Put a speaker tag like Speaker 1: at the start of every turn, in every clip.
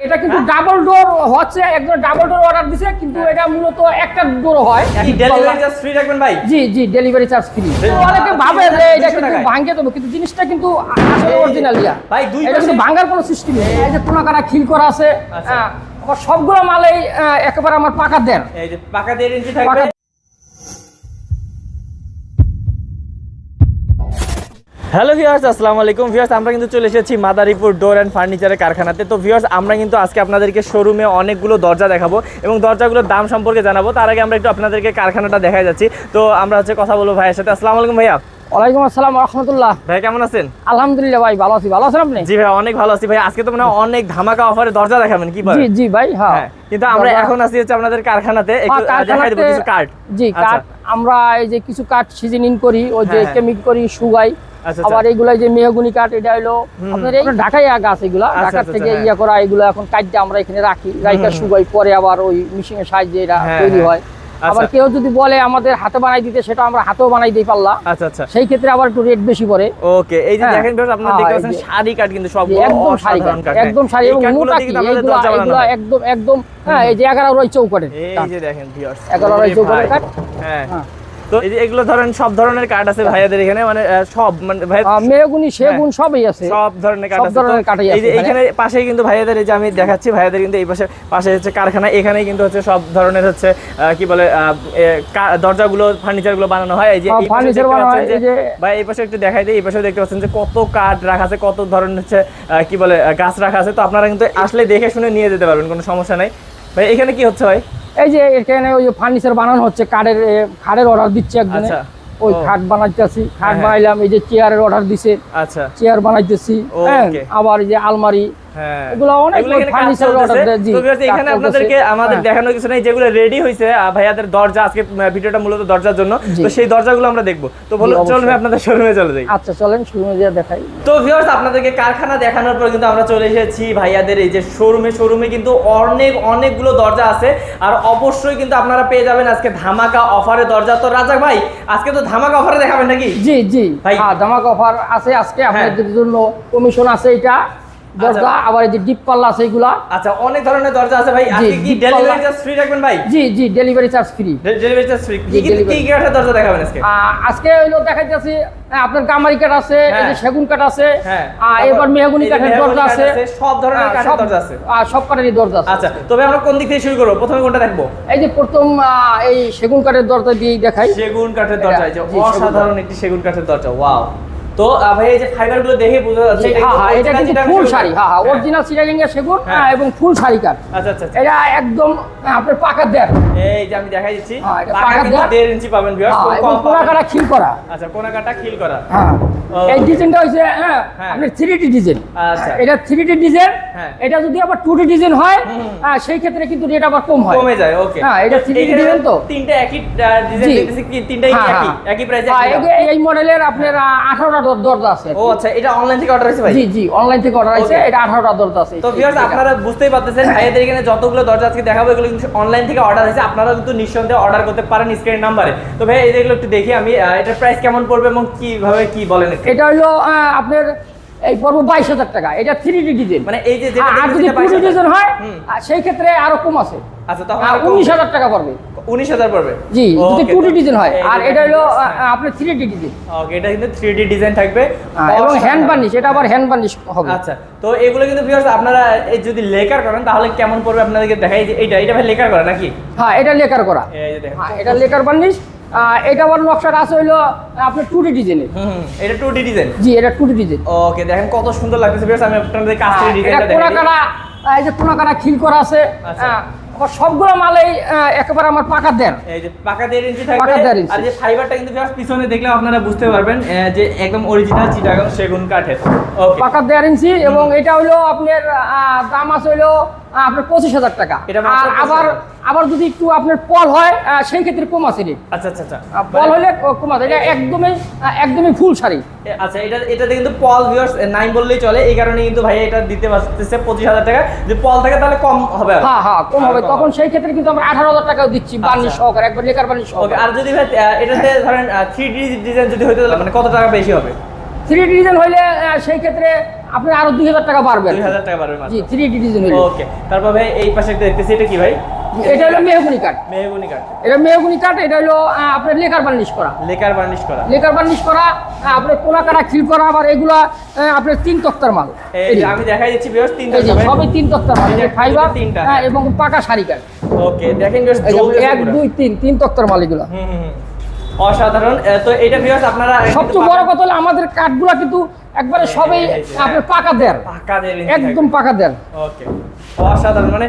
Speaker 1: এটা কিন্তু double door হচ্ছে একদম ডাবল ডোর অর্ডার দিছে কিন্তু এটা মূলত একটা ডোর হয়।
Speaker 2: ডেলিভারি চার্জ ফ্রি রাখবেন ভাই?
Speaker 1: জি জি ডেলিভারি চার্জ ফ্রি অনেকে ভাবে যে এটা কিন্তু। ভাঙে দেবো কিন্তু জিনিসটা কিন্তু আসলে অরিজিনাল ইয়া।
Speaker 2: ভাই, দুই
Speaker 1: এটা কিন্তু ভাঙার কোনো সিস্টেম নেই। এই যে কোনাকাটা খিল করা আছে
Speaker 2: আচ্ছা।
Speaker 1: আবার সবগুলো মালেই একেবারে আমার পাকা দেন।
Speaker 2: এই যে পাকা দেড় ইঞ্চি থাকবে। হ্যালো ভিউয়ার্স আসসালামু আলাইকুম। ভিউয়ার্স আমরা কিন্তু চলে এসেছি মাদারীপুর ডোর অ্যান্ড ফার্নিচারের কারখানাতে। তো ভিউয়ার্স আমরা কিন্তু আজকে আপনাদেরকে শোরুমে অনেকগুলো দরজা দেখাবো এবং দরজাগুলোর দাম সম্পর্কে জানাব। তার আগে আমরা একটু আপনাদেরকে কারখানাটা দেখা যাচ্ছি। তো আমরা হচ্ছে কথা বলব ভাইয়ের সাথে। আসসালামু আলাইকুম ভাইয়া।
Speaker 1: ওয়ালাইকুম আসসালাম রহমতুল্লাহ।
Speaker 2: ভাই কেমন আছেন?
Speaker 1: আলহামদুলিল্লাহ ভাই ভালো আছি। ভালো আছেন আপনি?
Speaker 2: জি ভাই অনেক ভালো আছি ভাই আজকে তো মানে অনেক ধামাকা অফারে দরজা দেখাবেন কি
Speaker 1: জি জি ভাই হ্যাঁ।
Speaker 2: হ্যাঁ কিন্তু আমরা এখন আছি হচ্ছে আপনাদের কারখানাতে। একটু
Speaker 1: হ্যাঁ,
Speaker 2: দেখাই দেবো কিছু কার্ড
Speaker 1: জি
Speaker 2: আচ্ছা।
Speaker 1: কাঠ আমরা এই যে কিছু কাঠ সিজনিং করি ওই যে
Speaker 2: হ্যাঁ, হ্যাঁ।
Speaker 1: কেমিক করি সুগাই
Speaker 2: আচ্ছা,
Speaker 1: আবার এইগুলা যে মেহগুনি কাঠ এটা হলো আপনার এই ঢাকাই গাছ এগুলা
Speaker 2: আচ্ছা,
Speaker 1: ঢাকার
Speaker 2: আচ্ছা,
Speaker 1: থেকে
Speaker 2: হ্যাঁ।
Speaker 1: ইয়া করা এগুলো এখন কাটতে আমরা এখানে রাখি। রাইকা সুগাই পরে আবার ওই মেশিনের সাহায্যে এটা
Speaker 2: হ্যাঁ,
Speaker 1: তৈরি
Speaker 2: হ্যাঁ।
Speaker 1: হয়।
Speaker 2: আচ্ছা।
Speaker 1: আবার কেউ যদি বলে আমাদের হাতে বানাই দিতে সেটা আমরা হাতেও বানাই দিই পারলা
Speaker 2: আচ্ছা আচ্ছা।
Speaker 1: সেই ক্ষেত্রে আবার একটু রেট বেশি পড়ে।
Speaker 2: ওকে এই যে
Speaker 1: হ্যাঁ।
Speaker 2: দেখেন ভিউয়ার্স আপনারা
Speaker 1: হ্যাঁ,
Speaker 2: দেখতে পাচ্ছেন শাড়ি কাঠ কিন্তু সব
Speaker 1: একদম শাড়ি কাঠ একদম শাড়ি এবং মোটা কি? এইগুলা এগুলা
Speaker 2: হয়।
Speaker 1: একদম একদম হ্যাঁ এই যে এগারো ওই চৌকাঠের
Speaker 2: এই যে দেখেন ভিউয়ার্স
Speaker 1: এগারো আড়াই চৌকাঠের কাঠ।
Speaker 2: হ্যাঁ।
Speaker 1: হ্যাঁ।
Speaker 2: তো এই যে এগুলো ধরেন সব ধরনের কাঠ আছে ভাইয়াদের এখানে মানে সব মানে
Speaker 1: মেহগুনি সেগুন সবই আছে।
Speaker 2: সব ধরনের কাঠ
Speaker 1: সব ধরনের কাঠই
Speaker 2: এই যে এখানে। পাশেই কিন্তু ভাইয়াদের এই যে আমি দেখাচ্ছি ভাইয়াদের কিন্তু এই পাশে পাশে হচ্ছে কারখানা এখানেই কিন্তু হচ্ছে সব ধরনের হচ্ছে কি বলে দরজাগুলো ফার্নিচারগুলো বানানো হয়। এই যে
Speaker 1: হ্যাঁ,
Speaker 2: দেখতে
Speaker 1: বানানো হয়, এই যে-
Speaker 2: ভাই এই পাশে একটু দেখাই দিই এই পাশে দেখতে পাচ্ছেন যে কত কাঠ রাখা আছে কত ধরনের হচ্ছে কি বলে গাছ রাখা আছে। তো আপনারা কিন্তু আসলে দেখে শুনে নিয়ে যেতে পারবেন কোনো সমস্যা নাই। ভাই এখানে কি হচ্ছে ভাই?
Speaker 1: এই যে এখানে ওই ফার্নিচার বানানো হচ্ছে কাঠের খাড়ের অর্ডার দিচ্ছে একজনে।
Speaker 2: আচ্ছা।
Speaker 1: ওই খাট বানাইতেছি খাট
Speaker 2: হ্যাঁ।
Speaker 1: বানাইলাম এই যে চেয়ারের অর্ডার দিছে।
Speaker 2: আচ্ছা।
Speaker 1: চেয়ার বানাইতেছি হ্যাঁ। আবার এই যে আলমারি এগুলো অনেক
Speaker 2: এগুলো
Speaker 1: ফার্নিচার অর্ডার দেয় জি
Speaker 2: এখানে আপনাদেরকে আমাদের
Speaker 1: হ্যাঁ।
Speaker 2: কিছু নেই যেগুলো রেডি হয়েছে ভাইয়াদের দরজা আজকে ভিডিওটা মূলত দরজার জন্য। তো সেই দরজাগুলো আমরা দেখব। তো বলো
Speaker 1: অবশ্যই।
Speaker 2: আপনাদের শোরুমে চলে যাই।
Speaker 1: আচ্ছা চলেন শুরু দিয়ে দেখাই।
Speaker 2: তো ভিউয়ার্স আপনাদেরকে কারখানা দেখানোর পর কিন্তু আমরা চলে এসেছি ভাইয়াদের এই যে শোরুমে শোরুমে কিন্তু অনেক অনেকগুলো দরজা আছে। আর অবশ্যই কিন্তু আপনারা পেয়ে যাবেন আজকে ধামাকা অফারে দরজা। তো রাজাক ভাই আজকে তো ধামাকা অফারে দেখাবেন নাকি?
Speaker 1: জি জি।
Speaker 2: ভাই।
Speaker 1: হ্যাঁ ধামাক অফার আছে আজকে। আপনাদের জন্য কমিশন আছে এটা। দরজা আবার এই যে ডিপ পাল্লা আছে এগুলা।
Speaker 2: আচ্ছা অনেক ধরনের দরজা আছে ভাই। আজকে কি ডেলিভারি চার্জ ফ্রি রাখবেন ভাই?
Speaker 1: জি জি delivery charge free
Speaker 2: delivery charge free কি কি-। কাঠের দরজা দেখাবেন আজকে?
Speaker 1: আজকে হইল দেখাইতেছি আপনার গামারি কাঠ আছে এই যে
Speaker 2: হ্যাঁ।
Speaker 1: সেগুন কাঠ আছে
Speaker 2: হ্যাঁ।
Speaker 1: এবার মেহগুনি কাঠের দরজা আছে।
Speaker 2: সব ধরনের কাঠের দরজা আছে।
Speaker 1: সব কাঠেরই দরজা আছে।
Speaker 2: আচ্ছা তবে আমরা কোন দিক থেকে শুরু করব? প্রথমে কোনটা দেখব?
Speaker 1: এই যে প্রথম এই সেগুন কাঠের দরজা দিয়ে দেখাই।
Speaker 2: সেগুন কাঠের দরজা এই যে
Speaker 1: সেগুন
Speaker 2: অসাধারণ একটি সেগুন কাঠের দরজা ওয়াও। তো ভাই এই যে ফাইবারগুলো দেখে বোঝা যাচ্ছে
Speaker 1: হ্যাঁ হ্যাঁ এটা কিন্তু ফুল শাড়ি। হ্যাঁ হ্যাঁ। অরিজিনাল সিরাজিঙ্গা সেগুন
Speaker 2: হ্যাঁ।
Speaker 1: এবং ফুল শাড়ি
Speaker 2: আচ্ছা আচ্ছা আচ্ছা
Speaker 1: এটা একদম আপনার পাকা দেড়
Speaker 2: এই যে আমি দেখাই দিচ্ছি
Speaker 1: হ্যাঁ,
Speaker 2: পাকা
Speaker 1: পাকা
Speaker 2: কিন্তু
Speaker 1: দেওয়া।
Speaker 2: দেড় ইঞ্চি পাবেন ভিউয়ার্স
Speaker 1: হ্যাঁ,
Speaker 2: খুব
Speaker 1: এবং
Speaker 2: কম
Speaker 1: পোড়া
Speaker 2: পাবেন।
Speaker 1: কাটা খিল করা
Speaker 2: আচ্ছা কোনা কাটা খিল করা
Speaker 1: হ্যাঁ এই ডিজাইনটা হচ্ছে হ্যাঁ
Speaker 2: হ্যাঁ।
Speaker 1: আপনার ডিজাইন
Speaker 2: আচ্ছা।
Speaker 1: এটা ডিজাইন
Speaker 2: হ্যাঁ।
Speaker 1: যদি আবার ডিজাইন হয় হ্যাঁ, সেই ক্ষেত্রে কিন্তু রেট আবার কম হয়
Speaker 2: কমে যায় ওকে
Speaker 1: হ্যাঁ, এটা 3D ডিজাইন তো?
Speaker 2: তিনটা একই ডিজাইন
Speaker 1: জি।
Speaker 2: দেখতেছি কি তিনটাই একই। একই প্রাইসে
Speaker 1: হ্যাঁ, এই- মডেলের আপনার আঠারোটা দরজা আছে
Speaker 2: ও আচ্ছা এটা অনলাইন থেকে অর্ডার হয়েছে ভাই?
Speaker 1: জি জি অনলাইন থেকে অর্ডার এটা আঠারোটা দরজা আছে।
Speaker 2: তো ভিউয়ার্স আপনারা বুঝতেই পারতেছেন ভাইয়াদের এখানে যতগুলো দরজা আজকে দেখাবো এগুলো কিন্তু অনলাইন থেকে অর্ডার হয়েছে। আপনারা কিন্তু নিঃসন্দেহে অর্ডার করতে পারেন স্ক্রিন নাম্বারে তো ভাই এই যেগুলো একটু দেখি আমি এটার প্রাইস কেমন পড়বে এবং কীভাবে কি বলেন
Speaker 1: এটা হলো আপনার এই বাইশ হাজার টাকা। এটা থ্রি ডি ডিজাইন।
Speaker 2: মানে এই যে
Speaker 1: আর যদি টু ডিজাইন হয়। সেই ক্ষেত্রে আরও কম আছে।
Speaker 2: আচ্ছা তখন
Speaker 1: উনিশ হাজার টাকা পড়বে।
Speaker 2: উনিশ হাজার পড়বে।
Speaker 1: জি যদি টু ডি ডিজাইন হয়। আর এটা হলো। আপনার ডি ডিজাইন
Speaker 2: ওকে এটা কিন্তু থ্রি ডি ডিজাইন থাকবে।
Speaker 1: এবং হ্যান্ড বার্নিশ এটা আবার হ্যান্ড বার্নিশ হবে।
Speaker 2: আচ্ছা তো এগুলো কিন্তু ভিউয়ার্স আপনারা এই যদি লেকার করেন তাহলে কেমন পড়বে আপনাদেরকে দেখাই যে এইটা এটা ভাই লেকার করে নাকি?
Speaker 1: হ্যাঁ এটা লেকার করা।
Speaker 2: এই যে দেখেন।
Speaker 1: হ্যাঁ এটা লেকার বার্নিশ এটা আবার নকশাটা আছে হইল আপনার টু ডি
Speaker 2: হুম, এটা টু ডি ডিজাইন
Speaker 1: জি এটা টু ডি ডিজাইন
Speaker 2: ওকে দেখেন কত সুন্দর লাগতেছে ভিউয়ার্স আমি আপনাদের কাছ থেকে
Speaker 1: এটা কোনা কাটা এই যে কোনা কাটা খিল করা আছে।
Speaker 2: আচ্ছা।
Speaker 1: হ্যাঁ, আবার সবগুলো মালেই একেবারে আমার পাকা দেন
Speaker 2: এই যে পাকা দেড় ইঞ্চি থাকবে আর যে ফাইবারটা কিন্তু জাস্ট পিছনে দেখলে আপনারা বুঝতে পারবেন যে একদম অরিজিনাল চিটাগাং সেগুন কাঠের। ওকে
Speaker 1: পাকা দেড় ইঞ্চি এবং এটা হলো আপনার দাম আছে আহ, আপনার পঁচিশ হাজার টাকা। আর আবার আবার যদি একটু আপনার পল হয় সেই ক্ষেত্রে কম আছে রেট
Speaker 2: আচ্ছা আচ্ছা আচ্ছা।
Speaker 1: পল হলে কম আছে। এটা একদমই একদমই ফুল শাড়ি।
Speaker 2: আচ্ছা এটা এটাতে কিন্তু পল ভিউয়ার্স নাই বললেই চলে। এই কারণে কিন্তু ভাই এটা দিতে পারতেছে পঁচিশ হাজার টাকা। যদি পল থাকে তাহলে কম হবে।
Speaker 1: হ্যাঁ হ্যাঁ কম হবে। তখন সেই ক্ষেত্রে কিন্তু আমরা আঠারো হাজার টাকাও দিচ্ছি বার্নিশ
Speaker 2: আচ্ছা।
Speaker 1: সহকারে একবার লেকার বার্নিশ সহকারে
Speaker 2: আর যদি ভাই এটাতে ধরেন থ্রি ডি ডিজাইন যদি হইতে তাহলে মানে কত টাকা বেশি হবে?
Speaker 1: থ্রি ডি ডিজাইন হইলে সেই ক্ষেত্রে আপনি আরও দুই হাজার টাকা পারবেন
Speaker 2: দুই হাজার টাকা
Speaker 1: জি থ্রি ডি ডিজাইন
Speaker 2: ওকে তারপর ভাই এই পাশে একটা দেখতেছি এটা কি ভাই?
Speaker 1: এটা হলো মেহগুনি কাঠ।
Speaker 2: মেহগুনি কাঠ।
Speaker 1: এটা মেহগুনি কাঠ এটা হলো আপনার লেকার বার্নিশ করা।
Speaker 2: লেকার বার্নিশ করা।
Speaker 1: লেকার বার্নিশ করা আপনার কোনা কাটা খিল করা আবার এগুলা আপনার তিন তক্তার মাল।
Speaker 2: আমি দেখাই দিচ্ছি ভিউয়ার্স তিনটা
Speaker 1: এই সবই তিন তক্তার মাল ফাইবার
Speaker 2: তিনটা।
Speaker 1: এবং পাকা শাড়ি কাঠ।
Speaker 2: ওকে দেখেন
Speaker 1: এই এক দুই তিন তিন তক্তার মাল এগুলো।
Speaker 2: অসাধারণ। তো এটা ভিউয়ার্স আপনারা
Speaker 1: সবচেয়ে বড় কথা হলো আমাদের কাঠগুলা কিন্তু একবারে সবই আপনার পাকা দেন
Speaker 2: পাকা দিয়ে
Speaker 1: একদম পাকা দেন
Speaker 2: ওকে অসাধারণ। মানে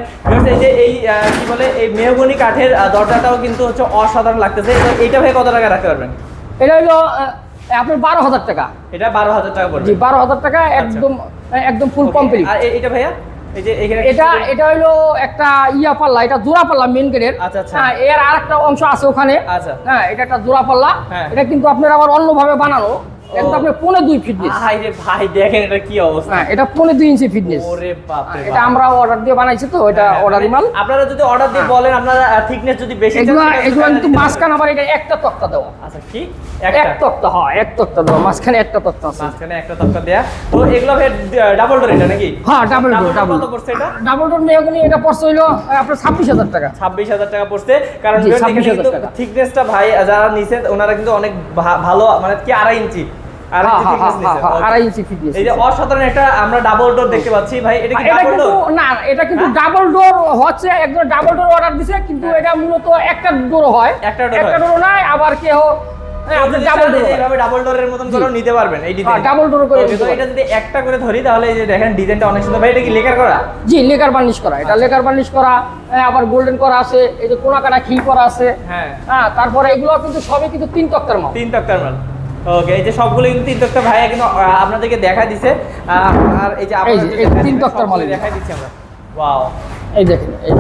Speaker 2: এই যে এই কি বলে এই মেহগনি কাঠের দরজাটাও কিন্তু হচ্ছে অসাধারণ লাগতেছে। তো এইটা ভাই কত টাকা রাখতে পারবেন?
Speaker 1: এটা হলো আহ, আপনার বারো হাজার টাকা।
Speaker 2: এটা বারো হাজার টাকা পড়বে।
Speaker 1: জি বারো হাজার টাকা একদম একদম ফুল কমপ্লিট
Speaker 2: আর এটা ভাইয়া?
Speaker 1: এটা এটা হলো একটা ইয়া পাল্লা এটা জোড়া পাল্লা মেন গেটের
Speaker 2: আচ্ছা, আচ্ছা।
Speaker 1: হ্যাঁ এর আরেকটা অংশ আছে ওখানে।
Speaker 2: আচ্ছা।
Speaker 1: হ্যাঁ এটা একটা জোড়া পাল্লা।
Speaker 2: হ্যাঁ।
Speaker 1: এটা কিন্তু আপনার আবার অন্যভাবে বানানো। এটা কিন্তু আপনার পৌনে দুই ফিটনেস
Speaker 2: ভাই রে ভাই দেখেন এটা কি অবস্থা।
Speaker 1: হ্যাঁ এটা পৌনে দুই ইঞ্চি ফিটনেস
Speaker 2: ওরে বাপ। রে
Speaker 1: এটা আমরা অর্ডার দিয়ে বানাইছি তো এটা
Speaker 2: হ্যাঁ,
Speaker 1: অর্ডারি
Speaker 2: মানে
Speaker 1: মাল
Speaker 2: আপনারা যদি অর্ডার দিয়ে বলেন আপনারা থিকনেস যদি বেশি চান,
Speaker 1: এগুলো এগুলো কিন্তু মাঝখানে আবার এটা একটা তক্তা দেওয়া।
Speaker 2: আচ্ছা কি?
Speaker 1: এক তক্তা হয় এক তক্তা দেওয়া। মাঝখানে একটা তক্তা আছে।
Speaker 2: মাঝখানে একটা তক্তা দেয়া। তো এগুলো ডাবল ডোর এটা নাকি?
Speaker 1: হ্যাঁ ডাবল ডোর ডাবল
Speaker 2: কত পড়ছে এটা?
Speaker 1: ডাবল ডোর মেহগনি এটা পড়ছে আপনার ছাব্বিশ হাজার টাকা।
Speaker 2: ছাব্বিশ হাজার টাকা পড়ছে। কারণ
Speaker 1: 26,000।
Speaker 2: থিকনেসটা ভাই যারা নিছে ওনারা কিন্তু অনেক ভালো মানে কি আড়াই ইঞ্চি আড়াই
Speaker 1: হ্যাঁ
Speaker 2: ইঞ্চি
Speaker 1: হ্যাঁ
Speaker 2: thickness
Speaker 1: হ্যাঁ
Speaker 2: নিছে।
Speaker 1: হ্যাঁ
Speaker 2: Okay.
Speaker 1: আড়াই ইঞ্চি ফিটনেস
Speaker 2: এই যে অসাধারণ একটা আমরা ডাবল ডোর দেখতে পাচ্ছি। ভাই এটা কি ডাবল ডোর
Speaker 1: না এটা কিন্তু ডাবল ডোর হচ্ছে একজন ডাবল ডোর অর্ডার দিছে কিন্তু এটা মূলত একটা ডোর হয়।
Speaker 2: একটা door
Speaker 1: একটা ডোর নাই আবার কেউ।
Speaker 2: নিতে পারবেন এই
Speaker 1: করে।
Speaker 2: এটা যদি একটা করে ধরি তাহলে এই যে দেখেন ডিজাইনটা অনেক সুন্দর। ভাই এটা কি লেকার করা?
Speaker 1: জি লেকার বার্নিশ করা। এটা লেকার বার্নিশ করা হ্যাঁ, আবার গোল্ডেন করা আছে এই যে কোনা কাটা খিল করা আছে।
Speaker 2: হ্যাঁ।
Speaker 1: হ্যাঁ তারপরে এগুলো কিন্তু সবই কিন্তু তিন তক্তার মাল।
Speaker 2: তিন তক্তার মাল। ওকে এই যে সবগুলো কিন্তু তিন তক্তা ভাইয়া কিন্তু আপনাদেরকে দেখা দিছে। আর এই যে দেখা
Speaker 1: তিন তক্তার মাল।
Speaker 2: দেখাই দিচ্ছি আমরা। ওয়াও
Speaker 1: এই দেখেন এই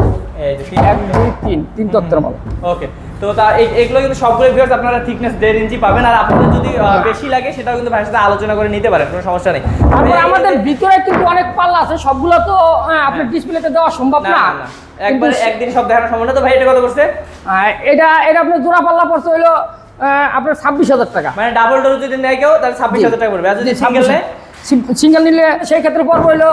Speaker 2: এই যে তিন-
Speaker 1: তিন তিন তক্তার মাল।
Speaker 2: ওকে তো তা এগুলো কিন্তু সবগুলো ভিউয়ার্স আপনারা থিকনেস দেড় ইঞ্চি পাবেন আর আপনাদের যদি বেশি লাগে সেটাও কিন্তু ভাইয়ের সাথে আলোচনা করে নিতে পারেন কোনো সমস্যা নেই।
Speaker 1: তারপর আমাদের ভিতরে কিন্তু অনেক পাল্লা আছে সবগুলো তো হ্যাঁ, আপনার ডিসপ্লেতে দেওয়া সম্ভব
Speaker 2: না একবারে একদিন সব দেখানো সম্ভব না তো ভাই এটা কত করছে?
Speaker 1: এটা এটা আপনার জোড়া পাল্লা পড়ছে আপনার ছাব্বিশ হাজার টাকা।
Speaker 2: মানে ডাবল ডোর যদি নেয় কেউ তাহলে ছাব্বিশ হাজার টাকা পড়বে। আর যদি সিঙ্গেল নেয়?
Speaker 1: সিঙ্গেল নিলে সেই ক্ষেত্রে পড়বে হইল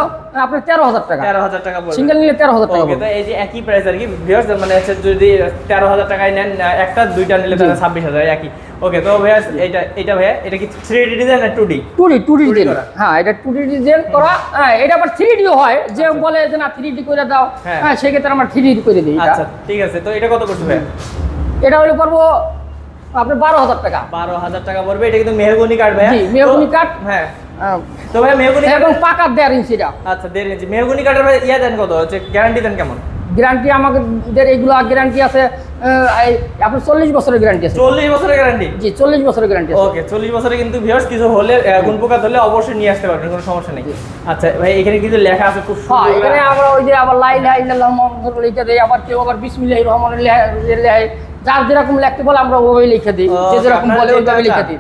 Speaker 1: আপনার তেরো হাজার টাকা।
Speaker 2: তেরো হাজার টাকা
Speaker 1: সিঙ্গেল নিলে তেরো হাজার টাকা
Speaker 2: তো এই যে একই প্রাইস আর কি ভিউয়ার্স মানে হচ্ছে যদি তেরো হাজার টাকায় নেন একটা দুইটা নিলে তাহলে ছাব্বিশ হাজার একই। ওকে তো ভাইয়া এটা এটা ভাইয়া এটা কি থ্রি ডি ডিজাইন না two D
Speaker 1: two D two D design. হ্যাঁ এটা টু ডি ডিজাইন করা। হ্যাঁ এটা আবার থ্রি ডিও হয়। যে বলে যে না থ্রি ডি করে দাও
Speaker 2: হ্যাঁ।
Speaker 1: হ্যাঁ সেক্ষেত্রে আমরা থ্রি ডি করে দিই
Speaker 2: আচ্ছা ঠিক আছে। তো এটা কত করছে ভাইয়া?
Speaker 1: এটা হলো পড়ব আপনার বারো হাজার টাকা।
Speaker 2: বারো হাজার টাকা পড়বে এটা কিন্তু মেহগনি কাঠ ভাইয়া।
Speaker 1: জি, মেহগনি কাঠ।
Speaker 2: হ্যাঁ। তো ভাই মেহগনি
Speaker 1: এবং পাকা দেড় ইঞ্চিটা
Speaker 2: আচ্ছা দেড় ইঞ্চি মেহগনি কাঠের ভাই ইয়া দেন কত? হচ্ছে গ্যারান্টি দেন কেমন?
Speaker 1: গ্যারান্টি আমাদের এইগুলো গ্যারান্টি আছে আপনার চল্লিশ বছরের গ্যারান্টি আছে।
Speaker 2: চল্লিশ বছরের গ্যারান্টি
Speaker 1: জি চল্লিশ বছরের গ্যারান্টি
Speaker 2: ওকে চল্লিশ বছরে কিন্তু ভিউয়ার্স কিছু হলে গুণ পোকা ধরলে অবশ্যই নিয়ে আসতে পারবেন কোনো সমস্যা নেই। আচ্ছা ভাই এখানে কিন্তু লেখা আছে খুব
Speaker 1: হ্যাঁ
Speaker 2: সুন্দর
Speaker 1: এখানে আমরা ওই যে আবার লাই লাই ইল্লাল্লাহ মুহাম্মাদুর লিখে দেই আবার কেউ আবার বিসমিল্লাহির রহমানির রহিম লেখে যার যেরকম লিখতে বলে আমরা ওইভাবে লিখে দিই। যে যেরকম বলে ওইভাবে লিখে দিই।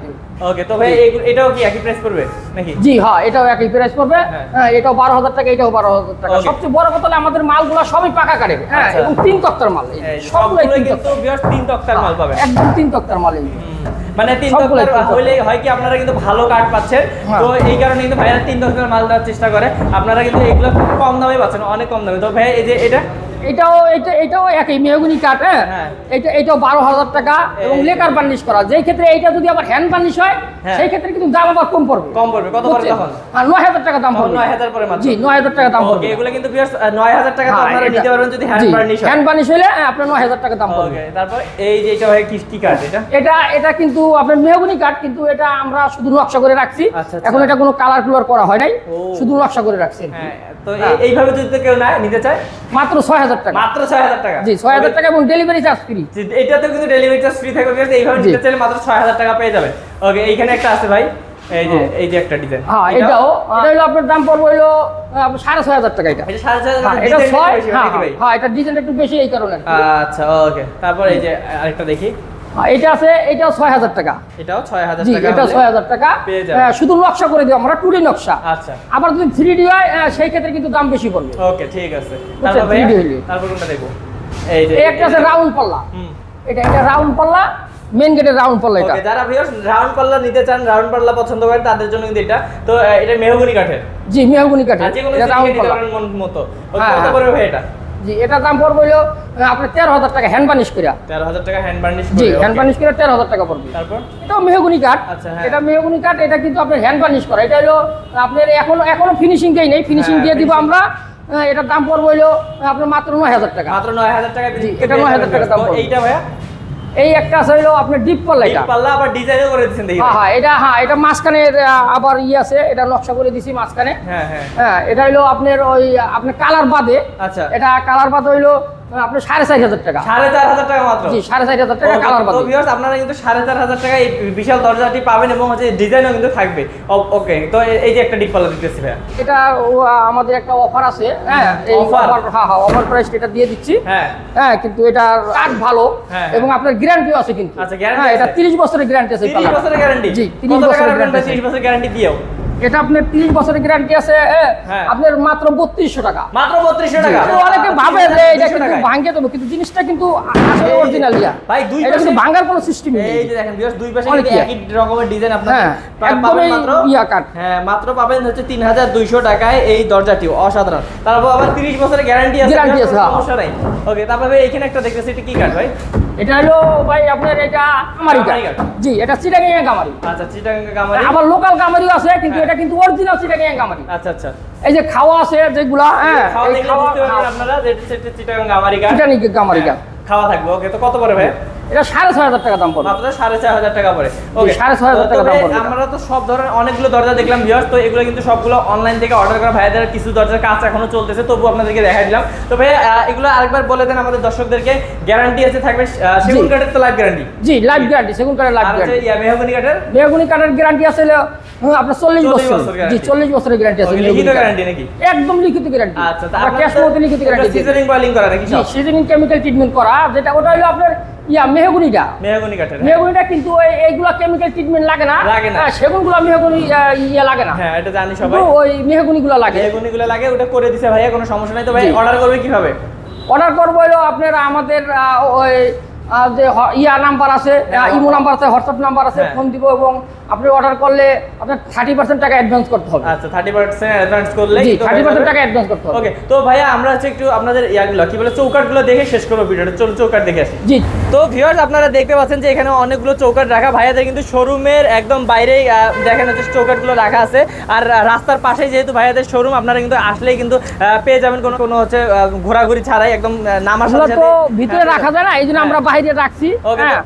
Speaker 2: ওকে তো ভাই এটাও কি একই প্রাইস পড়বে নাকি?
Speaker 1: জি হ্যাঁ এটাও একই প্রাইস পড়বে।
Speaker 2: হ্যাঁ।
Speaker 1: হ্যাঁ এটাও বারো হাজার টাকা এটাও বারো হাজার টাকা। সবচেয়ে বড় কথা হলো আমাদের মালগুলো সবই পাকা কাটে হ্যাঁ
Speaker 2: আচ্ছা।
Speaker 1: এবং তিন তক্তার মাল।
Speaker 2: সবগুলো
Speaker 1: তিন
Speaker 2: কিন্তু ভিউয়ার্স তিন তক্তার মাল পাবেন।
Speaker 1: একদম তিন তক্তার মাল এই
Speaker 2: মানে তিন তক্তার হইলে হয় কি আপনারা কিন্তু ভালো কাঠ পাচ্ছেন।
Speaker 1: হ্যাঁ।
Speaker 2: তো এই কারণে কিন্তু ভাইয়া তিন তক্তার মাল দেওয়ার চেষ্টা করে। আপনারা কিন্তু এগুলো খুব কম দামে পাচ্ছেন অনেক কম দামে। তো ভাই এই যে এটা
Speaker 1: এটাও এটা এটাও একই মেহগুনি কাঠ হ্যাঁ?
Speaker 2: হ্যাঁ।
Speaker 1: এটা এটাও বারো হাজার টাকা এবং লেকার করা। যেই ক্ষেত্রে এইটা যদি আবার হ্যান্ড হয়
Speaker 2: হ্যাঁ।
Speaker 1: সেই ক্ষেত্রে কিন্তু দাম আবার কম পড়বে।
Speaker 2: কম পড়বে। কত পড়বে তখন?
Speaker 1: আর নয় হাজার টাকা দাম পড়বে।
Speaker 2: নয় হাজার পরে মাত্র।
Speaker 1: জি নয় হাজার টাকা দাম পড়বে।
Speaker 2: এগুলো কিন্তু ভিউয়ার্স নয় হাজার টাকা তো
Speaker 1: হ্যাঁ,
Speaker 2: আপনারা
Speaker 1: এটা-
Speaker 2: নিতে পারবেন যদি হ্যান্ড হয়।
Speaker 1: হ্যান্ড হলে আপনার নয় হাজার টাকা দাম পড়বে।
Speaker 2: তারপর এই যে এটা হয় কি কাঠ এটা?
Speaker 1: এটা এটা কিন্তু আপনার মেহগুনি কাঠ কিন্তু এটা আমরা শুধু নকশা করে রাখছি।
Speaker 2: আচ্ছা, আচ্ছা।
Speaker 1: এখন এটা কোনো কালার কুলার করা হয় নাই। শুধু নকশা করে রাখছি।
Speaker 2: তো
Speaker 1: হ্যাঁ।
Speaker 2: এইভাবে যদি কেউ নেয় নিতে চায়?
Speaker 1: মাত্র ছয় হাজার টাকা।
Speaker 2: মাত্র ছয় হাজার টাকা।
Speaker 1: জি ছয় হাজার টাকা এবং ডেলিভারি চার্জ ফ্রি
Speaker 2: এটাতেও কিন্তু ডেলিভারি চার্জ ফ্রি থাকবে এইভাবে নিতে চাইলে মাত্র ছয় হাজার টাকা পেয়ে যাবেন। ওকে এইখানে একটা আছে ভাই। এই যে এই যে একটা ডিজাইন
Speaker 1: হ্যাঁ এটাও। এটা হলো আপনার দাম পড়বে হলো সাড়ে ছয় হাজার টাকা এটা।
Speaker 2: এটা ছয়
Speaker 1: হ্যাঁ, এটা
Speaker 2: হয়
Speaker 1: হ্যাঁ? হ্যাঁ ডিজাইনটা একটু বেশি এই কারণে
Speaker 2: আচ্ছা ওকে তারপর এই যে আরেকটা দেখি।
Speaker 1: হ্যাঁ, এটা আছে এটাও ছয় হাজার টাকা।
Speaker 2: এটাও ছয় হাজার টাকা
Speaker 1: ছয় হাজার টাকা। হ্যাঁ, শুধু নকশা করে দিই আমরা টুডি নকশা।
Speaker 2: আচ্ছা।
Speaker 1: আবার যদি থ্রি ডি হয় সেই ক্ষেত্রে কিন্তু দাম বেশি পড়বে।
Speaker 2: ওকে ঠিক আছে। তারপর
Speaker 1: বুঝছেন,
Speaker 2: ভাই
Speaker 1: 3D হইলে।
Speaker 2: তারপর কোনটা দেখব? এই
Speaker 1: একটা আছে রাউন্ড পাল্লা। এটা এটা রাউন্ড পাল্লা মেন গেটের রাউন্ড পাল্লা এটা।
Speaker 2: যারা ভিউয়ার্স রাউন্ড পাল্লা নিতে চান রাউন্ড পাল্লা পছন্দ করেন তাদের জন্য কিন্তু এটা। তো এটা মেহগনি কাঠের।
Speaker 1: জি মেহগুনি কাঠের। এটা রাউন্ড পাল্লা।
Speaker 2: মন মতো।
Speaker 1: হ্যাঁ,
Speaker 2: কত
Speaker 1: হ্যাঁ।
Speaker 2: পড়বে ভাই এটা?
Speaker 1: জি এটার দাম পড়বে হলো আপনার তেরো হাজার টাকা হ্যান্ড বার্নিশ করে
Speaker 2: তেরো হাজার টাকা হ্যান্ড বার্নিশ
Speaker 1: জি হ্যান্ড বার্নিশ করে তেরো হাজার টাকা পড়বে।
Speaker 2: তারপর?
Speaker 1: এটাও মেহগুনি কাঠ
Speaker 2: আচ্ছা, হ্যাঁ।
Speaker 1: এটা মেহগুনি কাঠ এটা কিন্তু আপনার হ্যান্ড বার্নিশ করা। এটা হলো আপনার এখনও এখনও ফিনিশিং দেই নেই। ফিনিশিং
Speaker 2: হ্যাঁ,
Speaker 1: দিয়ে দিব আমরা এটার দাম পড়বে হলো আপনার মাত্র নয় হাজার টাকা।
Speaker 2: মাত্র নয় হাজার টাকা
Speaker 1: এটা 9,000 টাকা দাম
Speaker 2: এইটা ভাইয়া
Speaker 1: এই একটা আছে হলো আপনার ডিপ পাল্লা এটা।
Speaker 2: পাল্লা আবার ডিজাইনও করে দিয়েছেন দেখি
Speaker 1: হ্যাঁ হ্যাঁ এটা হ্যাঁ এটা মাঝখানে আবার ই আছে এটা নকশা করে দিছি মাঝখানে।
Speaker 2: হ্যাঁ হ্যাঁ।
Speaker 1: হ্যাঁ এটা হইল আপনার ওই আপনার কালার বাদে।
Speaker 2: আচ্ছা।
Speaker 1: এটা কালার বাদে হইল আপনার সাড়ে চার হাজার টাকা।
Speaker 2: সাড়ে চার হাজার টাকা মাত্র?
Speaker 1: জি সাড়ে চার হাজার টাকা কালার
Speaker 2: তো ভিউয়ার্স আপনারা কিন্তু সাড়ে চার হাজার টাকা এই বিশাল দরজাটি পাবেন এবং হচ্ছে ডিজাইনও কিন্তু থাকবে। ওকে তো এই যে একটা ডিপ পাল্লা দিতেছি ভাইয়া।
Speaker 1: এটা আমাদের একটা অফার আছে হ্যাঁ? এই অফার হ্যাঁ হ্যাঁ অফার প্রাইস এটা দিয়ে দিচ্ছি।
Speaker 2: হ্যাঁ।
Speaker 1: হ্যাঁ কিন্তু এটার কাঠ ভালো
Speaker 2: হ্যাঁ,
Speaker 1: এবং আপনার গ্যারান্টিও আছে কিন্তু।
Speaker 2: আচ্ছা,
Speaker 1: হ্যাঁ এটা
Speaker 2: আছে?
Speaker 1: 30 বছরের গ্যারান্টি আছে এই
Speaker 2: তিরিশ
Speaker 1: পাল্লাটার।
Speaker 2: বছরের গ্যারান্টি
Speaker 1: জি, 30 বছরের guarantee?
Speaker 2: তিরিশ বছরের গ্যারান্টি দিও
Speaker 1: এটা আপনার 30 বছরের গ্যারান্টি আছে হ্যাঁ। আপনার মাত্র 3200 টাকা
Speaker 2: মাত্র বত্রিশশো টাকা
Speaker 1: অনেকে ভাবে যে এটা কিন্তু। ভাঙে দেবো কিন্তু জিনিসটা কিন্তু আসলে অরিজিনাল ইয়া
Speaker 2: ভাই, দুই
Speaker 1: এটা কিন্তু
Speaker 2: পাশে-
Speaker 1: ভাঙার কোনো সিস্টেম নেই
Speaker 2: এই যে দেখেন ভিউয়ার্স দুই পাশে কিন্তু একই রকমের ডিজাইন আপনারা
Speaker 1: হ্যাঁ,
Speaker 2: পাবেন মাত্র
Speaker 1: ইয়া কাঠ।
Speaker 2: হ্যাঁ মাত্র পাবেন হচ্ছে তিন হাজার দুইশো টাকায় এই দরজাটি অসাধারণ তারপর আবার তিরিশ বছরের গ্যারান্টি আছে viewers,
Speaker 1: আছে, হ্যাঁ।
Speaker 2: সমস্যা নাই ওকে তারপরে ভাই এখানে একটা দেখতেছি এটা কি কাঠ ভাই?
Speaker 1: এটা হলো ভাই আপনার এটা কামারি কাঠ। জি এটা চিটাগাং কামারি।
Speaker 2: আচ্ছা চিটাগাং কামারি।
Speaker 1: আবার লোকাল কামারিও আছে কিন্তু
Speaker 2: হ্যাঁ।
Speaker 1: এটা কিন্তু অরিজিনাল চিটাগাং কামারি।
Speaker 2: আচ্ছা আচ্ছা।
Speaker 1: এই যে খাওয়া আছে যেগুলা হ্যাঁ
Speaker 2: খাওয়া দেখতে পারবেন আপনারা যে চিটাগাং কামারি কাঠ
Speaker 1: চিটাগাং কামারি কাঠ।
Speaker 2: হ্যাঁ, খাওয়া থাকবে ওকে তো কত পড়ে ভাই?
Speaker 1: এটা সাড়ে ছয় হাজার টাকা দাম পড়বে।
Speaker 2: মাত্র সাড়ে চার হাজার টাকা পড়ে। ওকে
Speaker 1: সাড়ে ছয় হাজার টাকা দাম পড়বে।
Speaker 2: আমরা তো সব ধরনের অনেকগুলো দরজা দেখলাম ভিউয়ার্স তো এগুলো কিন্তু সবগুলো অনলাইন থেকে অর্ডার করা ভাইয়াদের কিছু দরজার কাজ এখনও চলতেছে তবু আপনাদেরকে দেখাই দিলাম। তো ভাই এগুলো আরেকবার বলে দেন আমাদের দর্শকদেরকে গ্যারান্টি আছে থাকবে সেগুন কাঠের তো লাইভ গ্যারান্টি
Speaker 1: জি লাইফ গ্যারান্টি সেগুন কাঠের লাইফ
Speaker 2: আর
Speaker 1: গ্যারান্টি
Speaker 2: ইয়া মেহগনি কাঠের?
Speaker 1: বেগুনি কাঠের গ্যারান্টি আছে আপনার চল্লিশ বছর জি চল্লিশ বছরের গ্যারান্টি আছে
Speaker 2: লিখিত গ্যারান্টি নাকি?
Speaker 1: একদম লিখিত গ্যারান্টি
Speaker 2: আচ্ছা
Speaker 1: ক্যাশ মতো লিখিত গ্যারান্টি
Speaker 2: সিজনিং বয়লিং করা নাকি
Speaker 1: সিজনিং কেমিক্যাল ট্রিটমেন্ট করা যেটা ওটা হলো আপনার ইয়া মেহগুনিটা।
Speaker 2: মেহগনি কাঠের হ্যাঁ।
Speaker 1: মেহগুনিটা কিন্তু এই- এইগুলা কেমিক্যাল ট্রিটমেন্ট লাগে না।
Speaker 2: লাগে না।
Speaker 1: হ্যাঁ, সেগুনগুলা মেহগুনি ইয়া লাগে না।
Speaker 2: হ্যাঁ এটা জানি সবাই।
Speaker 1: ওই মেহগুনিগুলা লাগে।
Speaker 2: মেহগুনিগুলা লাগে ওটা করে দিছে ভাইয়া কোনো সমস্যা নাই। তো ভাই অর্ডার করবে কীভাবে?
Speaker 1: অর্ডার করব হলো আপনারা আমাদের ওই যে ইয়া নাম্বার আছে
Speaker 2: হ্যাঁ,
Speaker 1: ইমো নাম্বার আছে হোয়াটসঅ্যাপ নাম্বার আছে
Speaker 2: হ্যাঁ।
Speaker 1: ফোন দিব এবং আপনি অর্ডার করলে আপনার থার্টি পার্সেন্ট টাকা অ্যাডভান্স করতে হবে।
Speaker 2: আচ্ছা থার্টি পার্সেন্ট অ্যাডভান্স করলে
Speaker 1: থার্টি পার্সেন্ট টাকা অ্যাডভান্স করতে হবে।
Speaker 2: ওকে তো ভাইয়া আমরা হচ্ছে একটু আপনাদের ইয়াগুলো কি বলে চৌকাটগুলো দেখে শেষ করব ভিডিওটা। চলো চৌকাট দেখে আসি।
Speaker 1: জি।
Speaker 2: তো ভিউয়ার্স আপনারা দেখতে পাচ্ছেন যে এখানে অনেকগুলো চৌকাট রাখা। ভাইয়াদের কিন্তু শোরুমের একদম বাইরেই দেখেন হচ্ছে চৌকাটগুলো রাখা আছে। আর রাস্তার পাশেই যেহেতু ভাইয়াদের শোরুম আপনারা কিন্তু আসলেই কিন্তু পেয়ে যাবেন কোনো কোনো হচ্ছে ঘোরাঘুরি ছাড়াই একদম নামার সাথে
Speaker 1: তো ভিতরে
Speaker 2: হ্যাঁ,
Speaker 1: রাখা যায় না এই জন্য আমরা বাইরে রাখছি হ্যাঁ।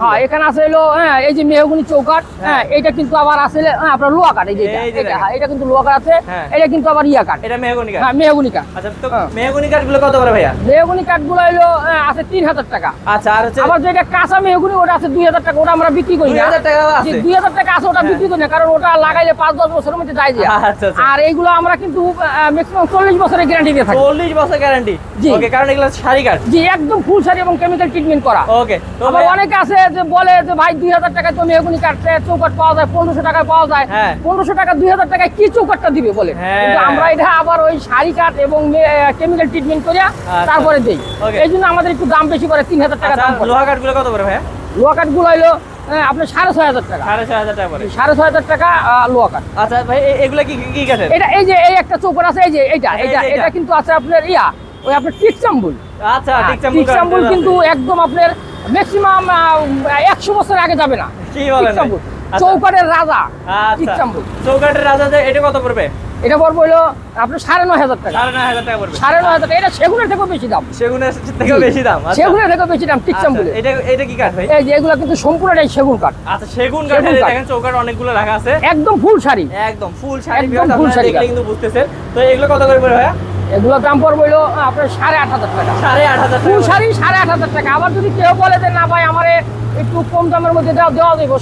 Speaker 1: হ্যাঁ এখানে আছে হলো হ্যাঁ এই যে মেহগুনি চৌকাট হ্যাঁ এটা কিন্তু আবার আছে হ্যাঁ, আপনার লোয়া কাঠ এই যে এটা। হ্যাঁ, কিন্তু লোয়া কাঠ আছে
Speaker 2: হ্যাঁ।
Speaker 1: এটা কিন্তু আবার ইয়া কাঠ
Speaker 2: এটা মেহগনি কাঠ
Speaker 1: হ্যাঁ মেহগুনি কাঠ
Speaker 2: আচ্ছা তো
Speaker 1: হ্যাঁ।
Speaker 2: কাঠগুলো কত করে ভাইয়া
Speaker 1: মেহগুনি কাঠগুলো হলো হ্যাঁ, আছে তিন হাজার টাকা
Speaker 2: আচ্ছা আর হচ্ছে
Speaker 1: আবার যেটা কাঁচা মেহগুনি ওটা আছে দুই হাজার টাকা ওটা আমরা বিক্রি করি না
Speaker 2: 2000 টাকাও আছে?
Speaker 1: দুই হাজার টাকা আছে ওটা
Speaker 2: হ্যাঁ।
Speaker 1: বিক্রি করি না কারণ ওটা লাগাইলে পাঁচ দশ বছরের মধ্যে যাই দিয়া
Speaker 2: আচ্ছা, আচ্ছা।
Speaker 1: আর এইগুলো আমরা কিন্তু ম্যাক্সিমাম চল্লিশ বছরের গ্যারান্টি দিয়ে থাকি
Speaker 2: চল্লিশ বছর গ্যারান্টি
Speaker 1: জি।
Speaker 2: ওকে কারণ এগুলো সারি কাঠ
Speaker 1: জি একদম ফুল সারি এবং কেমিক্যাল ট্রিটমেন্ট করা
Speaker 2: ওকে
Speaker 1: আবার অনেকে আছে যে বলে যে ভাই দুই হাজার টাকায় তো মেহগুনি কাটছে চৌকাট পাওয়া যায় পনেরোশো টাকায় পাওয়া যায়
Speaker 2: হ্যাঁ।
Speaker 1: পনেরোশো টাকা দুই হাজার টাকায় কি চৌকাটটা দিবে বলে
Speaker 2: হ্যাঁ।
Speaker 1: কিন্তু আমরা এটা আবার ওই শাড়ি কাঠ এবং কেমিক্যাল ট্রিটমেন্ট
Speaker 2: আচ্ছা।
Speaker 1: তারপরে দেই. এই জন্য আমাদের একটু দাম বেশি করে তিন হাজার টাকা
Speaker 2: আচ্ছা
Speaker 1: দাম
Speaker 2: লোহা কাঠগুলো কত করে ভাইয়া
Speaker 1: লোহা কাঠগুলো হলো আপনার সাড়ে ছয় হাজার টাকা
Speaker 2: সাড়ে ছয় হাজার টাকা করে
Speaker 1: সাড়ে ছয় হাজার টাকা লোহা কাঠ
Speaker 2: আচ্ছা ভাই এগুলো কি কি কাঠের
Speaker 1: এটা এই যে এই একটা চৌকাট আছে এই যে এইটা
Speaker 2: আচ্ছা,
Speaker 1: এটা
Speaker 2: এটা।
Speaker 1: এটা কিন্তু আছে আপনার ইয়া ওই আপনার টিক চাম্বুল।
Speaker 2: আচ্ছা ঠিক
Speaker 1: টিক চাম্বুল কিন্তু একদম আপনার ম্যাক্সিমাম একশো বছর আগে যাবে না।
Speaker 2: কি বলেন
Speaker 1: টিক চাম্বুল।
Speaker 2: আচ্ছা।
Speaker 1: চৌকাটের রাজা
Speaker 2: আচ্ছা।
Speaker 1: চাম্বুল।
Speaker 2: চৌকাঠের রাজা এটা কত পড়বে?
Speaker 1: এটা পড়ব হলো আপনার সাড়ে নয় হাজার টাকা।
Speaker 2: সাড়ে নয় হাজার টাকা পড়বে।
Speaker 1: সাড়ে নয় হাজার টাকা। এটা সেগুনের থেকেও বেশি দাম।
Speaker 2: সেগুনের থেকেও বেশি দাম। আচ্ছা।
Speaker 1: সেগুনের থেকেও বেশি দাম টিক
Speaker 2: এটা এটা কি কাঠ ভাই?
Speaker 1: এই যে এগুলো কিন্তু সম্পূর্ণটাই সেগুন কাঠ।
Speaker 2: আচ্ছা সেগুন
Speaker 1: কাঠ।
Speaker 2: দেখেন চৌকাঠ অনেকগুলো রাখা আছে।
Speaker 1: একদম ফুল শাড়ি।
Speaker 2: একদম ফুল শাড়ি।
Speaker 1: একদম
Speaker 2: বিয়ার
Speaker 1: শাড়ি
Speaker 2: কিন্তু বুঝতেছেন। তো এগুলো কত করে পড়বে ভাইয়া?
Speaker 1: এগুলো দাম পড়বে হলো আপনার সাড়ে আট হাজার টাকা।
Speaker 2: সাড়ে আট হাজার
Speaker 1: ফুল
Speaker 2: টাকা
Speaker 1: শাড়ি সাড়ে আট হাজার টাকা। আবার যদি কেউ বলে যে না ভাই আমারে একটু কম দামের মধ্যে দেওয়া দেওয়া দেবো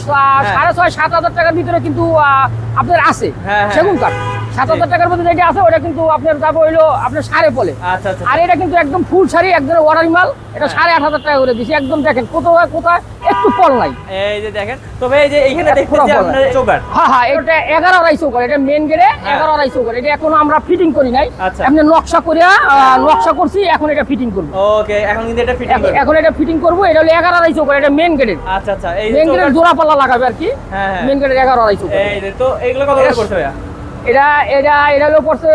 Speaker 1: সাড়ে ছয় সাত হাজার টাকার ভিতরে কিন্তু আহ, আপনার আছে।
Speaker 2: হ্যাঁ, হ্যাঁ।
Speaker 1: সেগুন কাঠ। সাত হাজার টাকার মধ্যে যেটা আছে ওটা কিন্তু আপনার হইল আপনার সাড়ে পলে
Speaker 2: আচ্ছা আচ্ছা
Speaker 1: আর এটা কিন্তু একদম ফুল শাড়ি একদম অর্ডার মাল। এটা
Speaker 2: হ্যাঁ।
Speaker 1: সাড়ে আট হাজার টাকা করে দিছি। একদম দেখেন কোথাও কোথায় একটু ফল নাই।
Speaker 2: এই যে দেখেন তো এই যে এইখানে দেখতেছি আপনার চোকার
Speaker 1: হ্যাঁ হ্যাঁ এটা এগারো আড়াইশো করে। এটা মেন গেটে এগারো আড়াইশো করে। এটা এখনও আমরা ফিটিং করি নাই।
Speaker 2: হ্যাঁ। আচ্ছা।
Speaker 1: আপনি নকশা করিয়া নকশা করছি এখন এটা ফিটিং করব।
Speaker 2: ওকে এখন কিন্তু এটা ফিটিং
Speaker 1: এখন- এখন এটা ফিটিং করব। এটা হলো এগারো আড়াইশো করে। এটা মেন গেটের
Speaker 2: আচ্ছা আচ্ছা এই
Speaker 1: মেন গেটের
Speaker 2: চোকার-
Speaker 1: জোড়া পাল্লা লাগাবে আর কি।
Speaker 2: হ্যাঁ হ্যাঁ।
Speaker 1: মেন গেটের এগারো আড়াইশো করে।
Speaker 2: এই তো এগুলো কত করে পড়ছে ভাইয়া?
Speaker 1: এটা এটা এটা হলো পড়ছে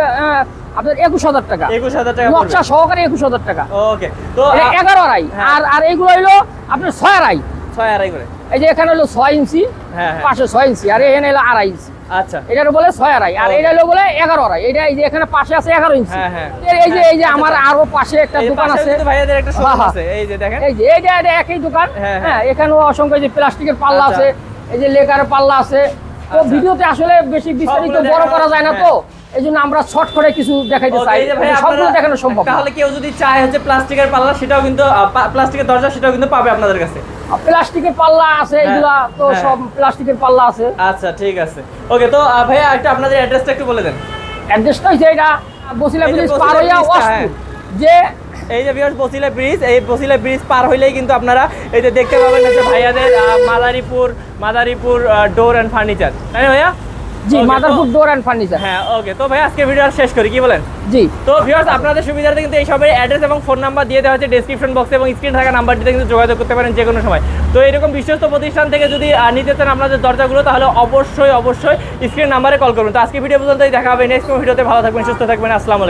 Speaker 1: আপনার একুশ হাজার টাকা।
Speaker 2: একুশ হাজার টাকা
Speaker 1: নকশা সহকারে একুশ হাজার টাকা।
Speaker 2: ওকে তো
Speaker 1: এগারো আড়াই
Speaker 2: হ্যাঁ।
Speaker 1: আর আর এইগুলো হলো আপনার ছয় আড়াই।
Speaker 2: ছয় আড়াই করে।
Speaker 1: এই যে এখানে হলো ছয় ইঞ্চি
Speaker 2: হ্যাঁ হ্যাঁ।
Speaker 1: পাশে ছয় ইঞ্চি আর এখানে হলো আড়াই ইঞ্চি।
Speaker 2: আচ্ছা।
Speaker 1: এটার বলে ছয় আড়াই আর এটা হলো বলে এগারো আড়াই। এটা এই যে এখানে পাশে আছে এগারো ইঞ্চি। এই যে এই যে আমার আরও পাশে একটা দোকান আছে।
Speaker 2: এই যে দেখেন।
Speaker 1: এই যে এইটা এটা একই দোকান।
Speaker 2: হ্যাঁ,
Speaker 1: এখানেও অসংখ্য যে প্লাস্টিকের পাল্লা
Speaker 2: আচ্ছা।
Speaker 1: আছে এই যে লেকারের পাল্লা আছে। তো
Speaker 2: আচ্ছা।
Speaker 1: ভিডিওতে আসলে বেশি বিস্তারিত বড় করা যায় না তো এই জন্য আমরা শর্ট করে কিছু দেখাইতে চাই।
Speaker 2: ভাই
Speaker 1: সবগুলো দেখানো সম্ভব
Speaker 2: তাহলে কেউ যদি চায় হচ্ছে প্লাস্টিকের পাল্লা সেটাও কিন্তু প্লাস্টিকের দরজা সেটাও কিন্তু পাবে আপনাদের কাছে।
Speaker 1: প্লাস্টিকের পাল্লা আছে
Speaker 2: হ্যাঁ,
Speaker 1: এগুলা তো
Speaker 2: হ্যাঁ।
Speaker 1: সব প্লাস্টিকের পাল্লা আছে।
Speaker 2: আচ্ছা ঠিক আছে। ওকে তো ভাইয়া একটা আপনাদের অ্যাড্রেসটা একটু বলে দেন।
Speaker 1: অ্যাড্রেসটা হচ্ছে এটা বসিলা ব্রিজ পার হইয়া ওয়াশপুর।
Speaker 2: হ্যাঁ।
Speaker 1: যে
Speaker 2: এই যে বিয়ার্স বসিলা ব্রিজ এই বসিলা ব্রিজ পার হইলেই কিন্তু আপনারা এই যে দেখতে পাবেন হচ্ছে ভাইয়াদের Madaripur Madaripur door and furniture তাই না ভাইয়া?
Speaker 1: জি মাদারপুর ডোর অ্যান্ড ফার্নিচার
Speaker 2: হ্যাঁ ওকে তো ভাই আজকে ভিডিও শেষ করি কি বলেন?
Speaker 1: জি।
Speaker 2: তো ভিউয়ার্স আপনাদের সুবিধার্থে কিন্তু এই সবের অ্যাড্রেস এবং ফোন নাম্বার দিয়ে দেওয়া হচ্ছে ডেসক্রিপশন বক্সে এবং স্ক্রিন থাকা নাম্বারটিতে কিন্তু যোগাযোগ করতে পারেন যে কোনো সময়। তো এরকম বিশ্বস্ত প্রতিষ্ঠান থেকে যদি নিতে চান আপনাদের দরজাগুলো তাহলে অবশ্যই অবশ্যই স্ক্রিন নাম্বারে কল করুন। তো আজকে ভিডিও পর্যন্তই দেখা হবে নেক্সট ভিডিওতে ভালো থাকবেন সুস্থ থাকবেন আসসালামু আলাইকুম।